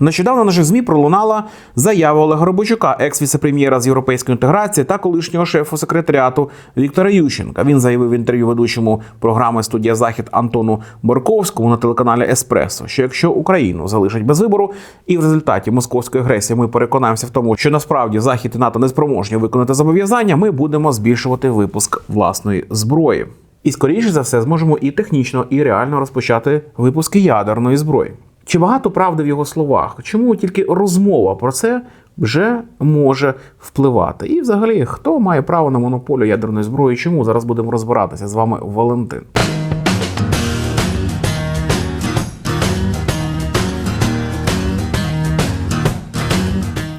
Нещодавно наших змі пролунала заява Олега Робочука, екс-віцепрем'єра з європейської інтеграції та колишнього шефу секретаріату Віктора Ющенка. Він заявив в інтерв'ю ведучому програми Студія Захід Антону Борковському на телеканалі Еспресо, що якщо Україну залишать без вибору, і в результаті московської агресії ми переконаємося в тому, що насправді Захід і НАТО не спроможні виконати зобов'язання, ми будемо збільшувати випуск власної зброї. І скоріше за все зможемо і технічно, і реально розпочати випуски ядерної зброї. Чи багато правди в його словах? Чому тільки розмова про це вже може впливати? І взагалі, хто має право на монополію ядерної зброї? Чому зараз будемо розбиратися з вами Валентин?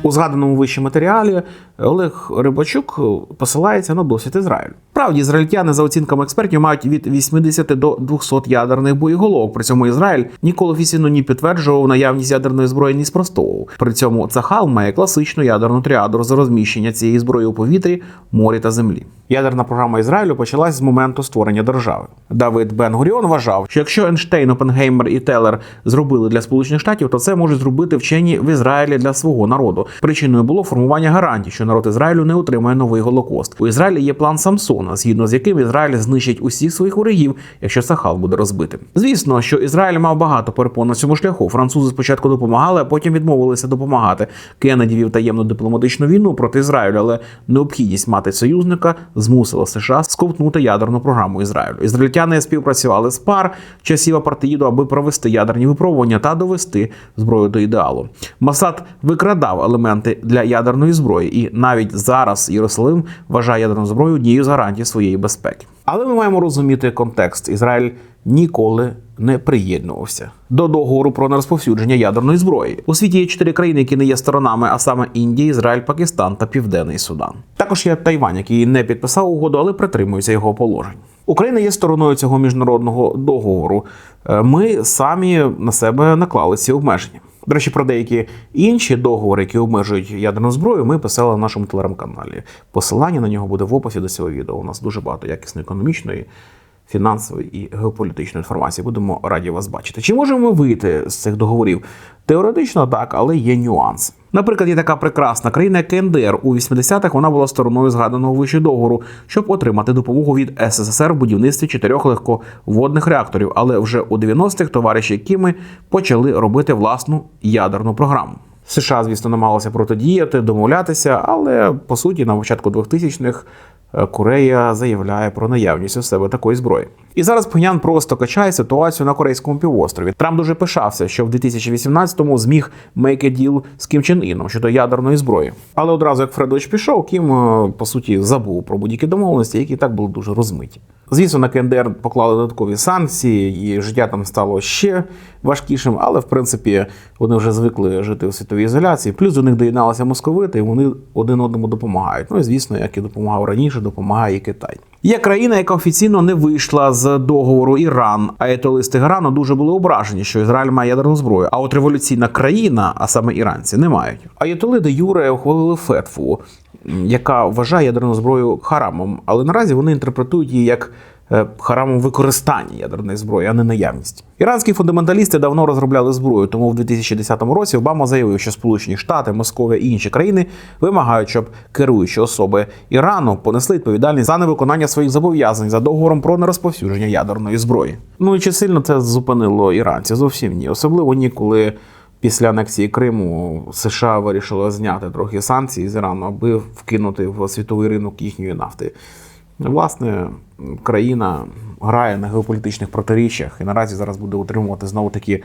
У згаданому вище матеріалі Олег Рибачук посилається на досвід Ізраїлю. Правді, ізраїльтяни, за оцінками експертів, мають від 80 до 200 ядерних боєголовок. При цьому Ізраїль ніколи офіційно ні підтверджував наявність ядерної зброї, ні спростовував. При цьому Цахал має класичну ядерну тріаду з розміщення цієї зброї у повітрі, морі та землі. Ядерна програма Ізраїлю почалась з моменту створення держави. Давид Бен Гуріон вважав, що якщо Ейнштейн, Опенгеймер і Телер зробили для Сполучених Штатів, то це можуть зробити вчені в Ізраїлі для свого народу. Причиною було формування гарантій, що народ Ізраїлю не отримає новий голокост. У Ізраїлі є план Самсона, згідно з яким Ізраїль знищить усіх своїх ворогів, якщо Сахал буде розбитим. Звісно, що Ізраїль мав багато перепон на цьому шляху. Французи спочатку допомагали, а потім відмовилися допомагати. Кеннеді вів таємну дипломатичну війну проти Ізраїлю, але необхідність мати союзника змусила США сковтнути ядерну програму Ізраїлю. Ізраїльтяни співпрацювали з пар часів апартеїду, аби провести ядерні випробування та довести зброю до ідеалу. Масад викрадав елементи для ядерної зброї, і навіть зараз Єрусалим вважає ядерну зброю однією з гарантій своєї безпеки. Але ми маємо розуміти контекст. Ізраїль ніколи не приєднувався до договору про нерозповсюдження ядерної зброї. У світі є чотири країни, які не є сторонами, а саме Індія, Ізраїль, Пакистан та Південний Судан. Також є Тайвань, який не підписав угоду, але притримується його положень. Україна є стороною цього міжнародного договору. Е, Ми самі на себе наклали ці обмеження. До речі, про деякі інші договори, які обмежують ядерну зброю, ми писали на нашому телеграм-каналі. Посилання на нього буде в описі до цього відео. У нас дуже багато якісної економічної, фінансової і геополітичної інформації. Будемо раді вас бачити. Чи можемо ми вийти з цих договорів? Теоретично так, але є нюанси. Наприклад, є така прекрасна країна як КНДР. У 80-х вона була стороною згаданого вище договору, щоб отримати допомогу від СССР в будівництві чотирьох легководних реакторів. Але вже у 90-х товариші Кіми почали робити власну ядерну програму. США, звісно, намагалися протидіяти, домовлятися, але по суті, на початку 2000-х е, Корея заявляє про наявність у себе такої зброї. І зараз Пхенян просто качає ситуацію на корейському півострові. Трамп дуже пишався, що в 2018-му зміг a deal з Кім Чен Іном щодо ядерної зброї. Але одразу як Фредович пішов, Кім е, по суті забув про будь-які домовленості, які так були дуже розмиті. Звісно, на КНДР поклали додаткові санкції, і життя там стало ще важкішим, але в принципі вони вже звикли жити у світовій ізоляції. Плюс до них доєдналися московити, і вони один одному допомагають. Ну і звісно, як і допомагав раніше, допомагає і Китай. Є країна, яка офіційно не вийшла з договору Іран. Аєтолисти Грану дуже були ображені, що Ізраїль має ядерну зброю. А от революційна країна, а саме іранці, не мають. Аєтоли де Юре ухвалили фетву, яка вважає ядерну зброю харамом, але наразі вони інтерпретують її як харамом використання ядерної зброї, а не наявність. Іранські фундаменталісти давно розробляли зброю, тому в 2010 році Обама заявив, що Сполучені Штати, Московія і інші країни вимагають, щоб керуючі особи Ірану понесли відповідальність за невиконання своїх зобов'язань за договором про нерозповсюдження ядерної зброї. Ну і чи сильно це зупинило іранців? Зовсім ні, особливо ні, коли. Після анексії Криму США вирішили зняти трохи санкції з Ірану, аби вкинути в світовий ринок їхньої нафти. Власне, країна грає на геополітичних протиріччях і наразі зараз буде утримувати знову таки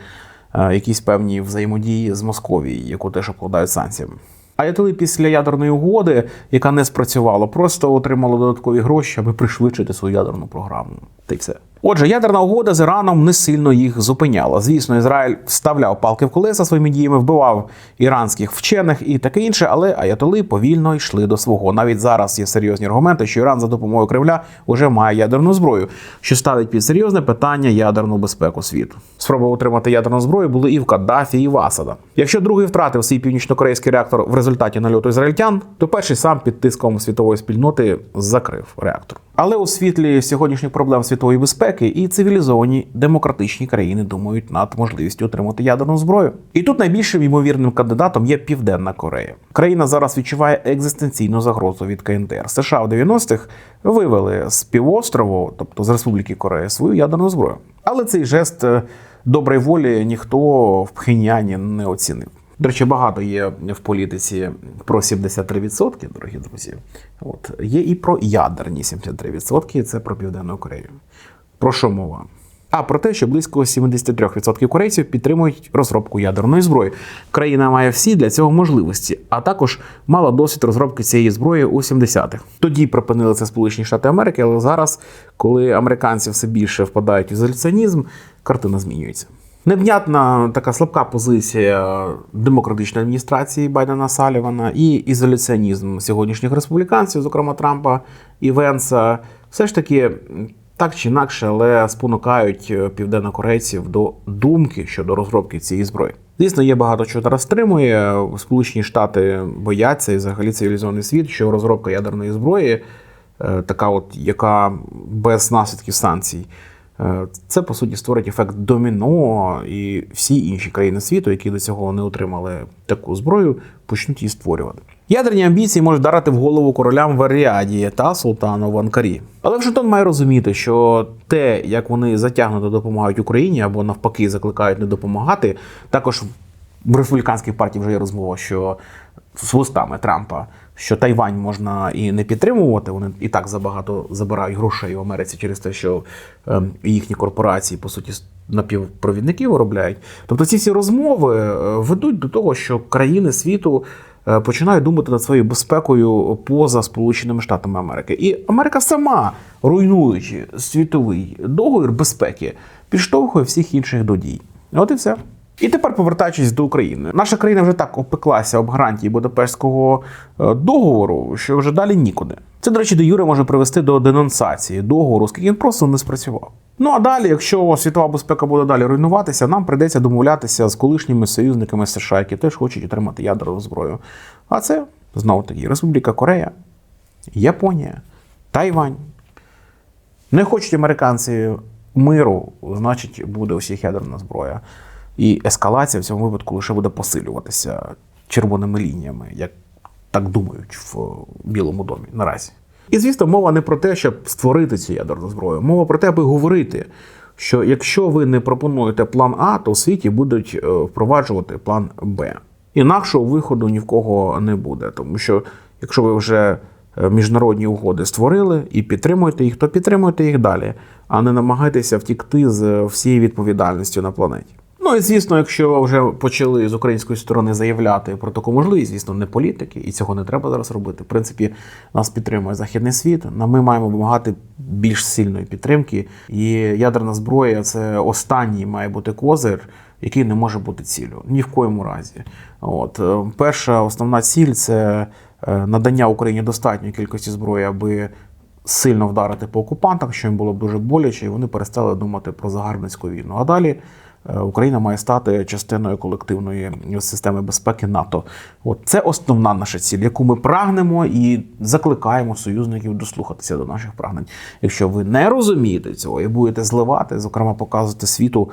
е, якісь певні взаємодії з Московією, яку теж обкладають санкціями. Аятоли після ядерної угоди, яка не спрацювала, просто отримала додаткові гроші, аби пришвидшити свою ядерну програму. Та й все. Отже, ядерна угода з Іраном не сильно їх зупиняла. Звісно, Ізраїль вставляв палки в колеса своїми діями, вбивав іранських вчених і таке інше, але аятоли повільно йшли до свого. Навіть зараз є серйозні аргументи, що Іран за допомогою Кремля вже має ядерну зброю, що ставить під серйозне питання ядерну безпеку світу. Спроби отримати ядерну зброю були і в Каддафі, і в Асада. Якщо другий втратив свій північно-корейський реактор в результаті нальоту ізраїльтян, то перший сам під тиском світової спільноти закрив реактор. Але у світлі сьогоднішніх проблем світової безпеки і цивілізовані демократичні країни думають над можливістю отримати ядерну зброю. І тут найбільшим ймовірним кандидатом є Південна Корея. Країна зараз відчуває екзистенційну загрозу від КНДР. США в 90-х вивели з півострову, тобто з Республіки Корея, свою ядерну зброю. Але цей жест е, доброї волі ніхто в Пхеняні не оцінив. До речі, багато є в політиці про 73%, дорогі друзі. От є і про ядерні 73%, це про Південну Корею. Про що мова? А про те, що близько 73% корейців підтримують розробку ядерної зброї. Країна має всі для цього можливості, а також мала досвід розробки цієї зброї у 70-х. Тоді припинили це Сполучені Штати Америки, але зараз, коли американці все більше впадають в ізоляціонізм, картина змінюється. Невнятна така слабка позиція демократичної адміністрації Байдена Салівана і ізоляціонізм сьогоднішніх республіканців, зокрема Трампа і Венса, все ж таки так чи інакше, але спонукають південнокорейців до думки щодо розробки цієї зброї. Звісно, є багато чого зараз стримує. Сполучені Штати бояться і взагалі цивілізований світ, що розробка ядерної зброї, е, така, от яка без наслідків санкцій. Е, Це по суті створить ефект доміно, і всі інші країни світу, які до цього не отримали таку зброю, почнуть її створювати. Ядерні амбіції можуть вдарити в голову королям в Аріаді та султану в Анкарі. Але Вашингтон має розуміти, що те, як вони затягнуто допомагають Україні або навпаки закликають не допомагати, також в республіканській партії вже є розмова, що з вустами Трампа, що Тайвань можна і не підтримувати. Вони і так забагато забирають грошей в Америці через те, що е, їхні корпорації по суті напівпровідники виробляють. Тобто ці всі розмови е, ведуть до того, що країни світу. е, Починають думати над своєю безпекою поза Сполученими Штатами Америки. І Америка сама, руйнуючи світовий договір безпеки, підштовхує всіх інших до дій. От і все. І тепер повертаючись до України, наша країна вже так опеклася об гарантії Будапештського е, договору, що вже далі нікуди. Це, до речі, де Юре може привести до денонсації договору, оскільки він просто не спрацював. Ну а далі, якщо світова безпека буде далі руйнуватися, нам прийдеться домовлятися з колишніми союзниками США, які теж хочуть отримати ядерну зброю. А це знову таки Республіка Корея, Японія, Тайвань. Не хочуть американці миру, значить, буде у всіх ядерна зброя. І ескалація в цьому випадку лише буде посилюватися червоними лініями, як так думають в Білому домі наразі. І звісно, мова не про те, щоб створити цю ядерну зброю. Мова про те, аби говорити, що якщо ви не пропонуєте план А, то у світі будуть е, впроваджувати план Б. Інакшого виходу ні в кого не буде. Тому що якщо ви вже е, міжнародні угоди створили і підтримуєте їх, то підтримуйте їх далі, а не намагайтеся втікти з всією відповідальністю на планеті. Ну і звісно, якщо вже почали з української сторони заявляти про таку можливість, звісно, не політики, і цього не треба зараз робити. В принципі, нас підтримує західний світ. Ми маємо вимагати більш сильної підтримки. І ядерна зброя це останній має бути козир, який не може бути ціллю. Ні в коєму разі. От е, перша основна ціль це е, надання Україні достатньої кількості зброї, аби сильно вдарити по окупантах, що їм було б дуже боляче, і вони перестали думати про загарбницьку війну. А далі Україна має стати частиною колективної системи безпеки НАТО. От це основна наша ціль, яку ми прагнемо і закликаємо союзників дослухатися до наших прагнень. Якщо ви не розумієте цього і будете зливати, зокрема показувати світу.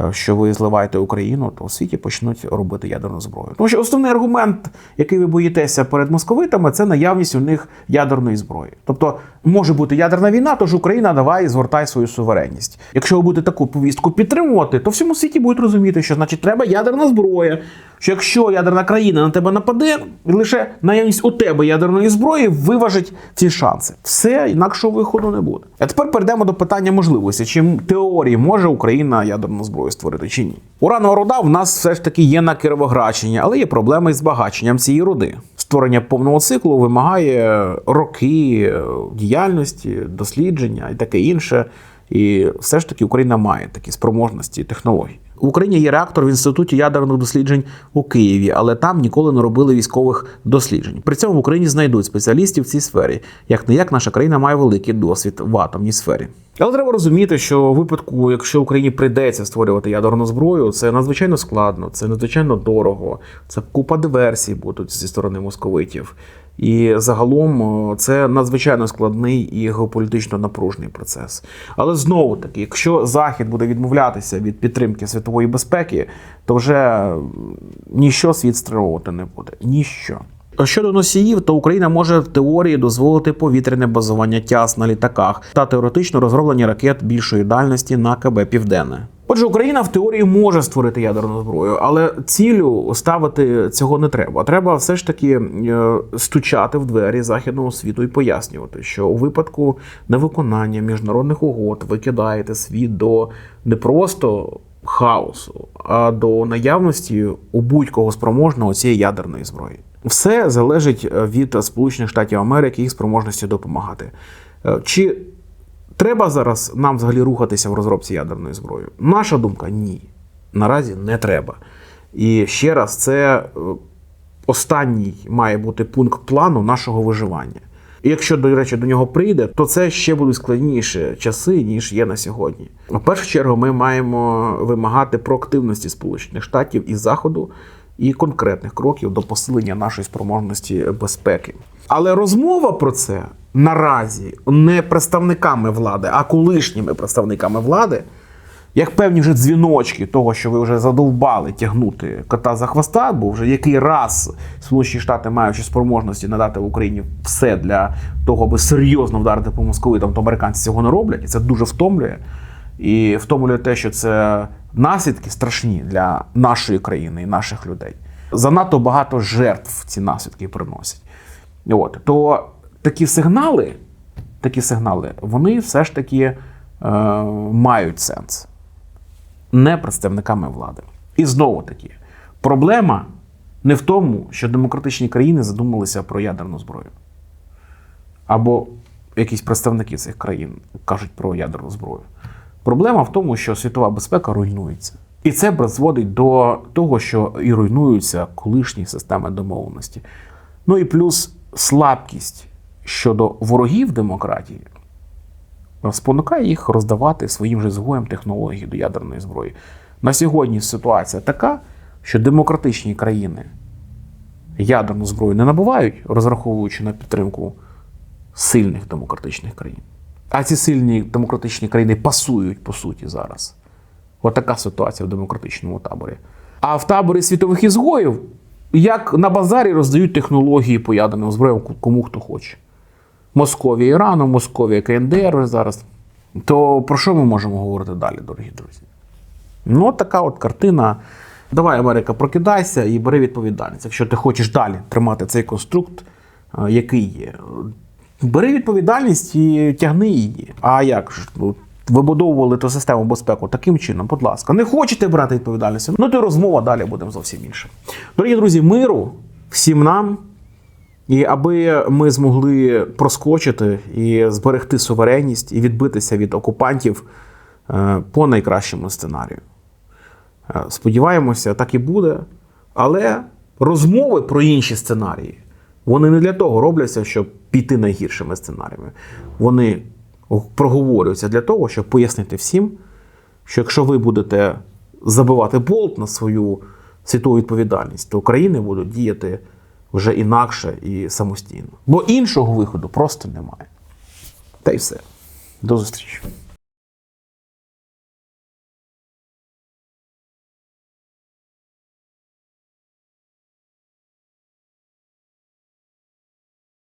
Е, Що ви зливаєте Україну, то у світі почнуть робити ядерну зброю. Тому що основний аргумент, який ви боїтеся перед московитами, це наявність у них ядерної зброї. Тобто може бути ядерна війна, тож Україна давай згортай свою суверенність. Якщо ви будете таку повістку підтримувати, то всьому світі будуть розуміти, що значить треба ядерна зброя. Що якщо ядерна країна на тебе нападе, лише наявність у тебе ядерної зброї виважить ці шанси. Все інакшого виходу не буде. А тепер перейдемо до питання можливості, чи в теорії може Україна ядерну зброю створити чи ні. Уранова руда в нас все ж таки є на Кіровоградщині, але є проблеми із збагаченням цієї руди. Створення повного циклу вимагає роки е, діяльності, дослідження і таке інше. І все ж таки Україна має такі спроможності і технології. В Україні є реактор в інституті ядерних досліджень у Києві, але там ніколи не робили військових досліджень. При цьому в Україні знайдуть спеціалістів в цій сфері. Як не як наша країна має великий досвід в атомній сфері. Але треба розуміти, що у випадку, якщо Україні прийдеться створювати ядерну зброю, це надзвичайно складно, це надзвичайно дорого, це купа диверсій будуть зі сторони московитів. І загалом це надзвичайно складний і геополітично напружний процес. Але знову таки, якщо Захід буде відмовлятися від підтримки світової безпеки, то вже ніщо світ стримувати не буде. Ніщо. Щодо носіїв, то Україна може в теорії дозволити повітряне базування ТЯС на літаках та теоретично розроблення ракет більшої дальності на КБ Південне. Отже, Україна в теорії може створити ядерну зброю, але цілю ставити цього не треба. Треба все ж таки е, стучати в двері західного світу і пояснювати, що у випадку невиконання міжнародних угод ви кидаєте світ до не просто хаосу, а до наявності у будь-кого спроможного цієї ядерної зброї. Все залежить е, від Сполучених Штатів Америки їх спроможності допомагати. Е, Чи треба зараз нам взагалі рухатися в розробці ядерної зброї? Наша думка ні. Наразі не треба. І ще раз, це е, останній має бути пункт плану нашого виживання. І якщо, до речі, до нього прийде, то це ще будуть складніші часи, ніж є на сьогодні. В першу чергу, ми маємо вимагати проактивності Сполучених Штатів і Заходу і конкретних кроків до посилення нашої спроможності безпеки. Але розмова про це наразі не представниками влади, а колишніми представниками влади як певні вже дзвіночки того, що ви вже задовбали тягнути кота за хвоста, бо вже який раз Сполучені Штати, маючи спроможності надати в Україні все для того, аби серйозно вдарити по московитам, то американці цього не роблять, і це дуже втомлює. І втомлює те, що це наслідки страшні для нашої країни і наших людей. Занадто багато жертв ці наслідки приносять. От то такі сигнали, такі сигнали, вони все ж таки е, мають сенс не представниками влади. І знову таки, проблема не в тому, що демократичні країни задумалися про ядерну зброю. Або якісь представники цих країн кажуть про ядерну зброю. Проблема в тому, що світова безпека руйнується. І це призводить до того, що і руйнуються колишні системи домовленості. Ну і плюс слабкість щодо ворогів демократії спонукає їх роздавати своїм же згоям технології до ядерної зброї. На сьогодні ситуація така, що демократичні країни ядерну зброю не набувають, розраховуючи на підтримку сильних демократичних країн. А ці сильні демократичні країни пасують по суті зараз. От така ситуація в демократичному таборі. А в таборі світових ізгоїв, як на базарі роздають технології по ядерним зброям кому хто хоче. Московія Ірану, Московія КНДР зараз. То про що ми можемо говорити далі, дорогі друзі? Ну, от така от картина. Давай, Америка, прокидайся і бери відповідальність. Якщо ти хочеш далі тримати цей конструкт, е, який є. Бери відповідальність і тягни її. А як ж? Ну, Вибудовували ту систему безпеки таким чином, будь ласка, не хочете брати відповідальність? Ну, то розмова далі буде зовсім інша. Дорогі друзі, миру всім нам. І аби ми змогли проскочити і зберегти суверенність і відбитися від окупантів е, по найкращому сценарію. Е, Сподіваємося, так і буде. Але розмови про інші сценарії вони не для того робляться, щоб піти найгіршими сценаріями. Вони проговорюються для того, щоб пояснити всім, що якщо ви будете забивати болт на свою світову відповідальність, то країни будуть діяти вже інакше і самостійно. Бо іншого виходу просто немає. Та й все. До зустрічі.